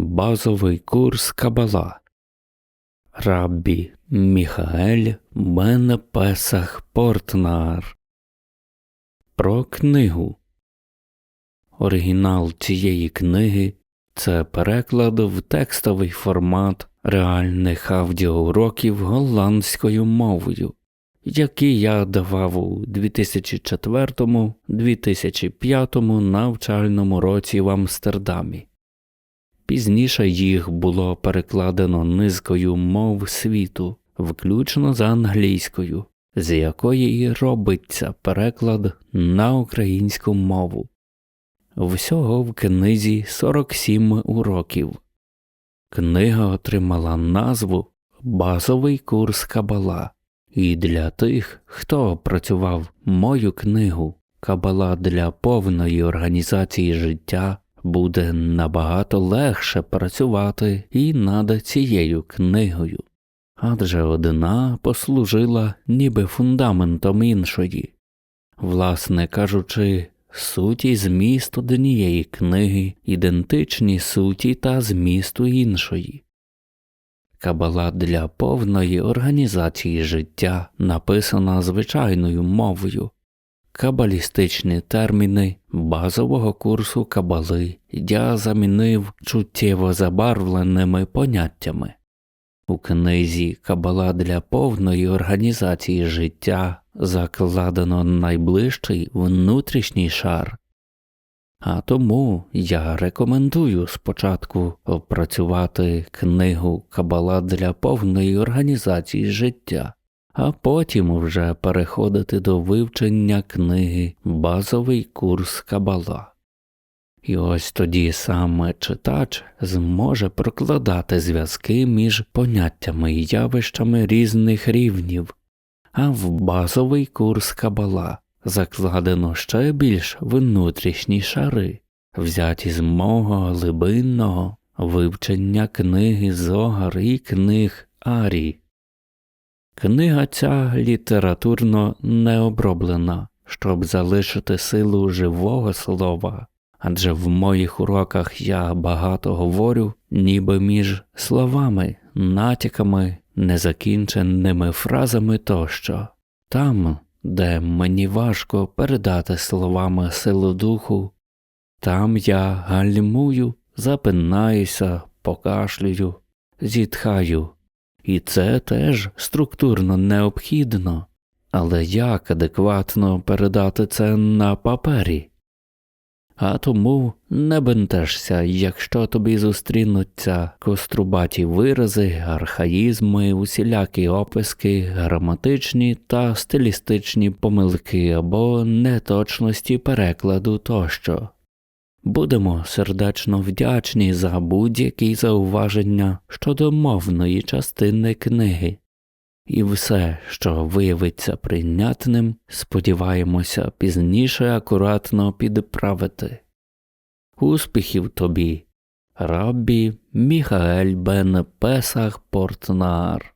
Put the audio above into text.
Базовий курс Кабала. Раббі Міхаель Бен Песах Портнар. Про книгу. Оригінал цієї книги це переклад в текстовий формат реальних аудіоуроків голландською мовою, які я давав у 2004-2005 навчальному році в Амстердамі. Пізніше їх було перекладено низкою мов світу, включно з англійською, з якої і робиться переклад на українську мову. Всього в книзі 47 уроків. Книга отримала назву Базовий курс Кабала, і для тих, хто опрацював мою книгу Кабала для повної організації життя буде набагато легше працювати і над цією книгою, адже одна послужила ніби фундаментом іншої. Власне кажучи, суті зміст однієї книги ідентичні суті та змісту іншої. Кабала для повної організації життя написана звичайною мовою, кабалістичні терміни базового курсу кабали. Я замінив чуттєво забарвленими поняттями. У книзі Кабала для повної організації життя закладено найближчий внутрішній шар, а тому я рекомендую спочатку опрацювати книгу Кабала для повної організації життя а потім вже переходити до вивчення книги Базовий курс Кабала. І ось тоді саме читач зможе прокладати зв'язки між поняттями і явищами різних рівнів, а в базовий курс Кабала закладено ще більш внутрішні шари, взяті з мого глибинного вивчення книги Зогар і книг Арі. Книга ця літературно не оброблена, щоб залишити силу живого слова, адже в моїх уроках я багато говорю, ніби між словами, натяками, незакінченими фразами тощо. Там, де мені важко передати словами силу духу, там я гальмую, запинаюся, покашлюю, зітхаю. І це теж структурно необхідно, але як адекватно передати це на папері? А тому не бентежся, якщо тобі зустрінуться кострубаті вирази, архаїзми, усілякі описки, граматичні та стилістичні помилки або неточності перекладу тощо. Будемо сердечно вдячні за будь-які зауваження щодо мовної частини книги, і все, що виявиться прийнятним, сподіваємося пізніше акуратно підправити. Успіхів тобі, Раббі Міхаель Бен Песах Портнар